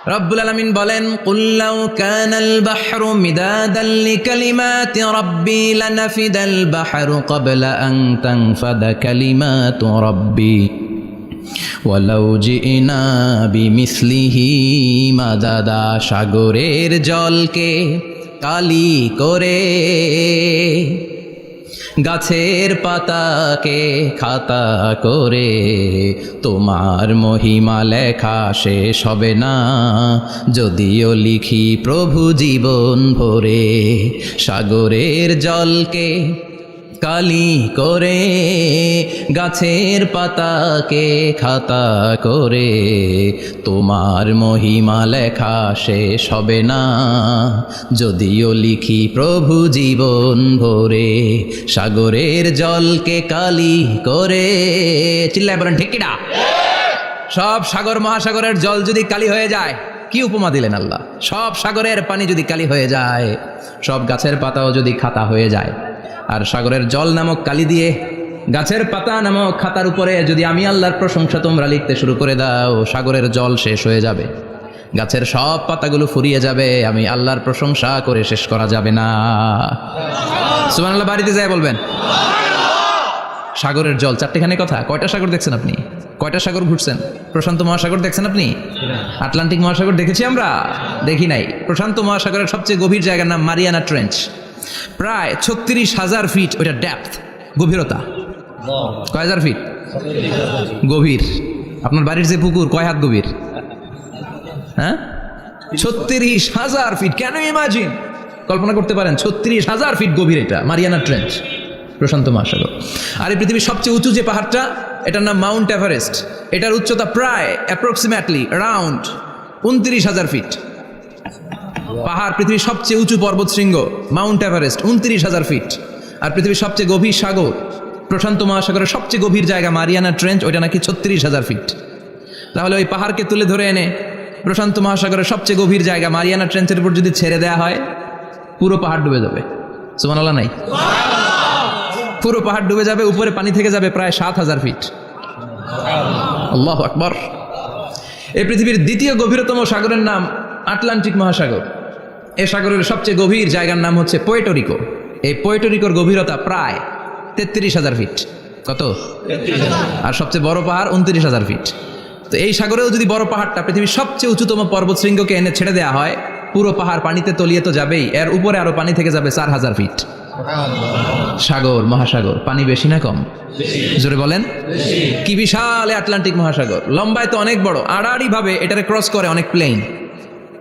রব্বুল আলামিন বলেন কুল্লাউ কানাল বাহরু মিদাদাল লিকালিমাতি রাব্বি লানাফিদাল বাহরু ক্বাবলা আন তানফাদা কালিমাতু রাব্বি ওয়ালাউ জিনা বিমিসলিহি মাদাদা সাগরের জলকে কালি করে। গাছের পাতাকে খাতা করে তোমার মহিমা লেখা শেষ হবে না। যদিও লিখি প্রভু জীবন ভরে সাগরের জলকে কালি করে, গাছের পাতাকে খাতা করে। তোমার মহিমা লেখা শেষ হবে না, যদিও লিখি প্রভু জীবন ভরে। সাগরের জলকে কালি করে, চিল্লায় বলেন ঠিকিটা সব সাগর মহাসাগরের জল যদি কালি হয়ে যায়, কি উপমা দিলেন আল্লাহ? সব সাগরের পানি যদি কালি হয়ে যায়, সব গাছের পাতাও যদি খাতা হয়ে যায়। আর সাগরের জল নামক কালি দিয়ে গাছের পাতা নামক খাতার উপরে যদি আমি আল্লাহর প্রশংসা তোমরা লিখতে শুরু করে দাও, সাগরের জল শেষ হয়ে যাবে। গাছের সব পাতাগুলো ফুরিয়ে যাবে, আমি আল্লাহর প্রশংসা করে শেষ করা যাবে না। সুমান আল্লাহ বাড়িতে যায় বলবেন? সাগরের জল, চারটেখানে কথা। কয়টা সাগর দেখছেন আপনি? কয়টা সাগর ঘুরছেন? প্রশান্ত মহাসাগর দেখছেন আপনি? আটলান্টিক মহাসাগর দেখেছি আমরা? দেখি নাই। প্রশান্ত মহাসাগরের সবচেয়ে গভীর জায়গার নাম মারিয়ানা ট্রেঞ্চ। প্রায় ছত্রিশ হাজার ফিট ওইটা ডেপথ গভীরতা। কয় হাজার ফিট গভীর। আপনার বাড়ির যে পুকুর, কয় হাত গভীর? হ্যাঁ? ছত্রিশ হাজার ফিট কেন ইমাজিন কল্পনা করতে পারেন, ছত্রিশ হাজার ফিট গভীর এটা, মারিয়ানা ট্রেঞ্চ প্রশান্ত মহাসাগর। আর এই পৃথিবীর সবচেয়ে উঁচু যে পাহাড়টা, এটার নাম মাউন্ট এভারেস্ট। এটার উচ্চতা প্রায় অ্যাপ্রক্সিমেটলি রাউন্ড উনত্রিশ হাজার ফিট পাহাড় পৃথিবীর সবচেয়ে উঁচু পর্বত শৃঙ্গ, মাউন্ট এভারেস্ট, উনত্রিশ হাজার ফিট আর পৃথিবীর সবচেয়ে গভীর সাগর, প্রশান্ত মহাসাগরের সবচেয়ে গভীর জায়গা মারিয়ানা ট্রেঞ্চ, ওইটা নাকি ছত্রিশ হাজার ফিট তাহলে ওই পাহাড়কে তুলে ধরে এনে প্রশান্ত মহাসাগরের সবচেয়ে গভীর জায়গা মারিয়ানা ট্রেঞ্চের উপর যদি ছেড়ে দেওয়া হয়, পুরো পাহাড় ডুবে যাবে। সুমানাল্লাহ নাই? পুরো পাহাড় ডুবে যাবে, উপরে পানি থেকে যাবে প্রায় সাত হাজার ফিট আল্লাহ আকবর। এই পৃথিবীর দ্বিতীয় গভীরতম সাগরের নাম আটলান্টিক মহাসাগর। এ সাগরের সবচেয়ে গভীর জায়গার নাম হচ্ছে পোয়েটোরিকো এই পোয়েটোরিকোর গভীরতা প্রায় তেত্রিশ হাজার ফিট। কত? আর সবচেয়ে বড় পাহাড় উনত্রিশ হাজার ফিট। তো এই সাগরেও যদি বড় পাহাড়টা পৃথিবীর সবচেয়ে উঁচুতম পর্বত শৃঙ্গকে এনে ছেড়ে দেওয়া হয়, পুরো পাহাড় পানিতে তলিয়ে তো যাবেই, এর উপরে আরও পানি থেকে যাবে চার হাজার ফিট। সাগর, মহাসাগর, পানি বেশি না কম? জোরে বলেন। কি বিশাল আটলান্টিক মহাসাগর। লম্বায় তো অনেক বড় আড়াআড়ি ভাবে এটারে ক্রস করে অনেক প্লেন।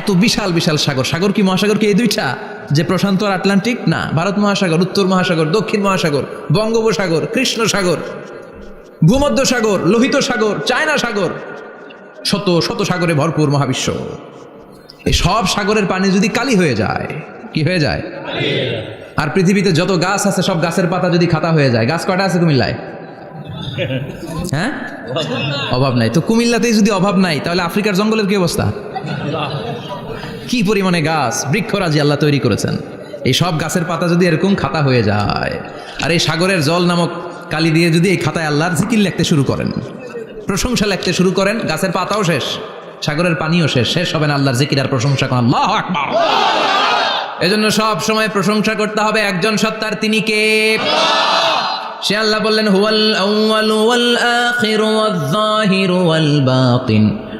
এত বিশাল বিশাল সাগর। সাগর কি মহাসাগর কি এই দুইটা? যে প্রশান্ত আর আটলান্টিক? না, ভারত মহাসাগর, উত্তর মহাসাগর, দক্ষিণ মহাসাগর, বঙ্গোপসাগর কৃষ্ণ সাগর ভূমধ্য সাগর লোহিত সাগর চায়না সাগর শত শত সাগরে ভরপুর মহাবিশ্ব। এই সব সাগরের পানি যদি কালি হয়ে যায়, কি হয়ে যায়? আর পৃথিবীতে যত গাছ আছে, সব গাছের পাতা যদি খাতা হয়ে যায়, গাছ কয়টা আছে কুমিল্লায়? হ্যাঁ? অভাব নাই। তো কুমিল্লাতেই যদি অভাব নাই, তাহলে আফ্রিকার জঙ্গলের কি অবস্থা? কি পরিমাণে গাছ? বৃক্ষরাজি আল্লাহ তৈরি করেছেন। এই সব গাছের পাতা যদি এরকম খাতা হয়ে যায়, আর এই সাগরের জল নামক কালি দিয়ে যদি এই খাতায় আল্লাহর জিকির লিখতে শুরু করেন, প্রশংসা লিখতে শুরু করেন, গাছের পাতাও শেষ, সাগরের পানিও শেষ শেষ হবে না আল্লাহর জিকির আর প্রশংসা করেন আল্লাহ আকবার। এজন্য সব সময় প্রশংসা করতে হবে একজন সত্তার, তিনি কে? সে আল্লাহ বললেন, হুয়াল আউয়াল ওয়াল আখির ওয়াল যাহির ওয়াল বাতিন।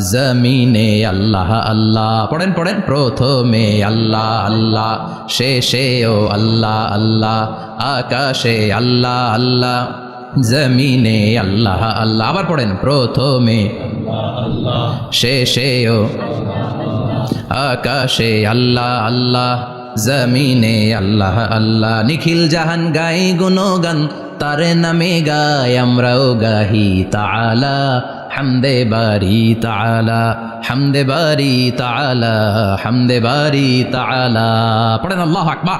জমিনে আল্লাহ আল্লাহ। পড়েন পড়েন। প্রথমে আল্লাহ আল্লাহ। শেষে ও আল্লাহ আল্লাহ। আকাশে আল্লাহ আল্লাহ। জমিনে আল্লাহ আল্লাহ। আবার পড়েন। প্রথমে শেষে ও আকাশে আল্লাহ আল্লাহ। জমিনে আল্লাহ আল্লাহ। নিখিল জাহান গাই গুণগান, তারে নামে গাই আমরাও গাহি তাআলা। হামদে বারি তাআলা হামদে বারি তালা হামদে বারি তাআলা। পড়েন আল্লাহ আকবার।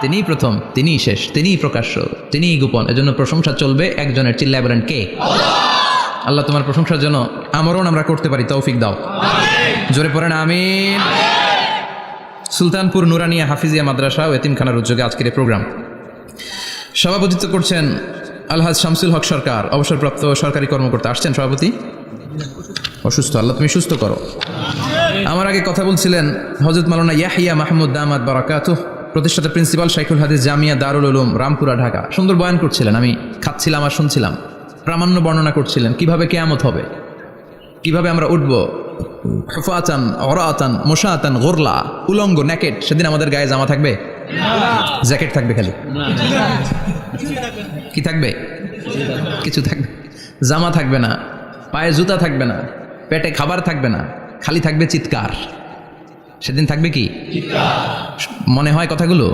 তিনি প্রথম তিনি শেষ তিনি প্রকাশ্য তিনি গোপন। এজন্য প্রশংসা চলবে একজনের চিল্লায় বলেন কে আল্লাহ তোমার প্রশংসার জন্য আমরণ আমরা করতে পারি তৌফিক দাও। জোরে পড়েন আমিন। সুলতানপুর নুরানিয়া হাফিজিয়া মাদ্রাসা ও এতিমখানার উদ্যোগে আজকের এই প্রোগ্রাম। সভাপতিত্ব করছেন আলহাজ শামসুল হক সরকার, অবসরপ্রাপ্ত সরকারি কর্মকর্তা আসছেন সভাপতি। অসুস্থ, আল্লাহ তুমি সুস্থ করো। আমার আগে কথা বলছিলেন হজরত মালানা ইয়াহিয়া মাহমুদ দামাদ বারাকাত প্রতিষ্ঠাতা প্রিন্সিপাল শাইখুল হাদিস জামিয়া দারুল উলুম, রামপুরা, ঢাকা। সুন্দর বয়ান করছিলেন, আমি খাচ্ছিলাম আর শুনছিলাম। প্রামাণ্য বর্ণনা করছিলেন, কীভাবে কেয়ামত হবে? কীভাবে আমরা উঠব? হুফাতান, অরাতান, মোশাতান, গোরলা, উলঙ্গ ন্যাকেট সেদিন আমাদের গায়ে জামা থাকবে? জ্যাকেট থাকবে খালি। কি থাকবে? কিছু থাকবে। জামা থাকবে না, পায়ে জুতা থাকবে না, পেটে খাবার থাকবে না, খালি থাকবে চিৎকার। সেদিন থাকবে কি? মনে হয় কথাগুলো?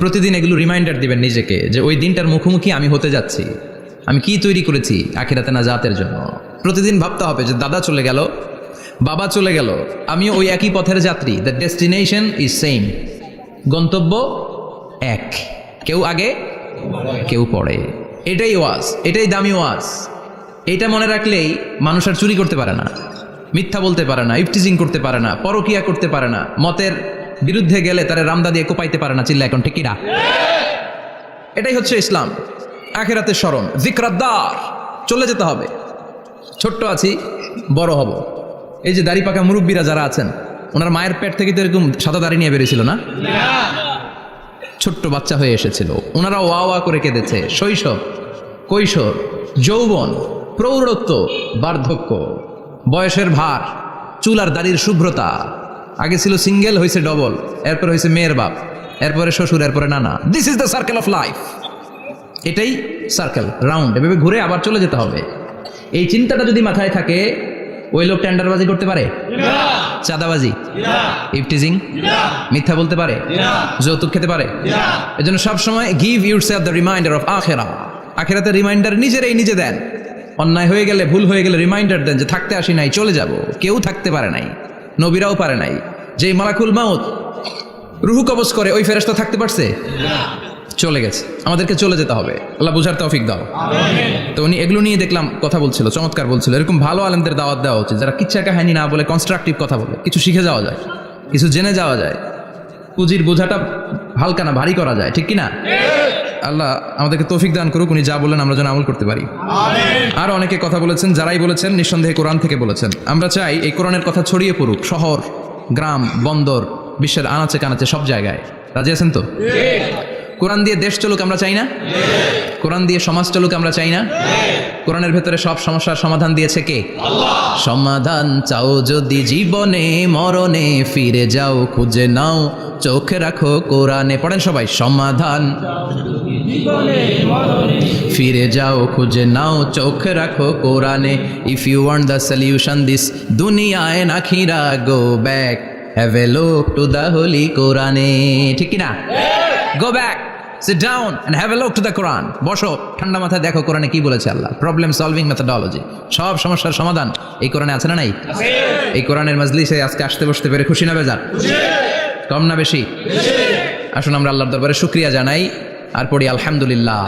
প্রতিদিন এগুলো রিমাইন্ডার দিবেন নিজেকে যে ওই দিনটার মুখোমুখি আমি হতে যাচ্ছি। আমি কি তৈরি করেছি আখিরাতে না জাতের জন্য? প্রতিদিন ভাবতে হবে যে দাদা চলে গেল, বাবা চলে গেল, আমিও ওই একই পথের যাত্রী। দ্য ডেস্টিনেশন ইজ সেম গন্তব্য এক। কেউ আগে, কেউ পড়ে এটাই ওয়াজ, এটাই দামি ওয়াজ। এটা মনে রাখলেই মানুষ আর চুরি করতে পারে না। মিথ্যা বলতে পারে না ইফটিজিং করতে পারে না, পরকিয়া করতে পারে না, মতের বিরুদ্ধে গেলে তারা রামদা দিয়ে কোপাইতে পারে না চিল্লা এখন ঠিকিরা এটাই হচ্ছে ইসলাম। আখেরাতের স্মরণ, জিক্রাদ্দার। চলে যেতে হবে। ছোট্ট আছি, বড় হব। এই যে দাড়ি পাকা মুরব্বীরা যারা আছেন ওনার মায়ের পেট থেকে তো এরকম সাদা দাড়ি নিয়ে বেরিয়েছিল না? ছোট্ট বাচ্চা হয়ে এসেছিল। ওনারা ওয়া ওয়া করে কেঁদেছে। শৈশব, কৈশোর, যৌবন, প্রৌঢ়ত্ব, বার্ধক্য, বয়সের ভার, চুল আর দাড়ির শুভ্রতা। আগে ছিল সিঙ্গেল হয়েছে ডবল, এরপরে হয়েছে মেয়ের বাপ, এরপরে শ্বশুর, এরপরে নানা। This is the circle of life এটাই সার্কেল রাউন্ড এভাবে ঘুরে আবার চলে যেতে হবে। এই চিন্তাটা যদি মাথায় থাকে ওই লোক টেন্ডারবাজি করতে পারে? চাঁদাবাজি? ইফটিজিং? মিথ্যা বলতে পারে? যৌতুক খেতে পারে? এজন্য সবসময় give yourself the reminder of আখেরা। আখেরাতে রিমাইন্ডার নিজেরাই নিজে দেন। অন্যায় হয়ে গেলে ভুল হয়ে গেলে রিমাইন্ডার দেন যে থাকতে আসি নাই চলে যাব। কেউ থাকতে পারে নাই। নবীরাও পারে নাই। যে মালাকুল মাউত রুহু কবজ করে ওই ফেরেস্তা থাকতে পারছে? চলে গেছে। আমাদেরকে চলে যেতে হবে। আল্লাহ বুঝার তৌফিক দাও। তো উনি এগুলো নিয়ে দেখলাম, কথা বলছিল, চমৎকার বলছিল। এরকম ভালো আলেমদের দাওয়াত দেওয়া উচিত, যারা কিচ্ছা কাহিনী না বলে কনস্ট্রাকটিভ কথা বলে, কিছু শিখে যাওয়া যায়, কিছু জেনে যাওয়া যায়। পুঁজির বোঝাটা হালকা না, ভারী করা যায়, ঠিক কি না? আল্লাহ আমাদেরকে তৌফিক দান করুক, উনি যা বললেন আমরা যেন আমল করতে পারি। আর অনেকে কথা বলেছেন, যারাই বলেছেন, নিঃসন্দেহে কোরআন থেকে বলেছেন। আমরা চাই এই কোরআনের কথা ছড়িয়ে পড়ুক, শহর, গ্রাম, বন্দর, বিশ্বের আনাচে কানাচে সব জায়গায়। রাজি আছেন তো? কোরআন দিয়ে দেশ চলুক আমরা চাই না? কোরআন দিয়ে সমাজ চলুক আমরা চাই না? কোরআনের ভেতরে সব সমস্যার সমাধান দিয়েছে কে? সমাধান চাও যদি জীবনে, মরণে ফিরে যাও, খুঁজে নাও, চোখে রাখো কোরআনে। পড়েন সবাই, সমাধান। ফিরে যাও, খুঁজে নাও, চোখে রাখো কোরআনে। If you want the solution this দুনিয়ায় নাখিরা go back have a look to the holy কোরআনে। ঠিক না go back sit down and have a look to the Quran বসো। ঠান্ডা মাথায় দেখো কোরআনে কি বলেছে আল্লাহ। প্রবলেম সলভিং মেথডোলজি সব সমস্যার সমাধান এই কোরআনে আছে না নাই? এই কোরআনের মজলিসে আজকে আসতে বসতে পেরে খুশি না বেজার? কম না বেশি? আসুন আমরা আল্লাহর দরবারে শুক্রিয়া জানাই। আর পড়ি আলহামদুলিল্লাহ।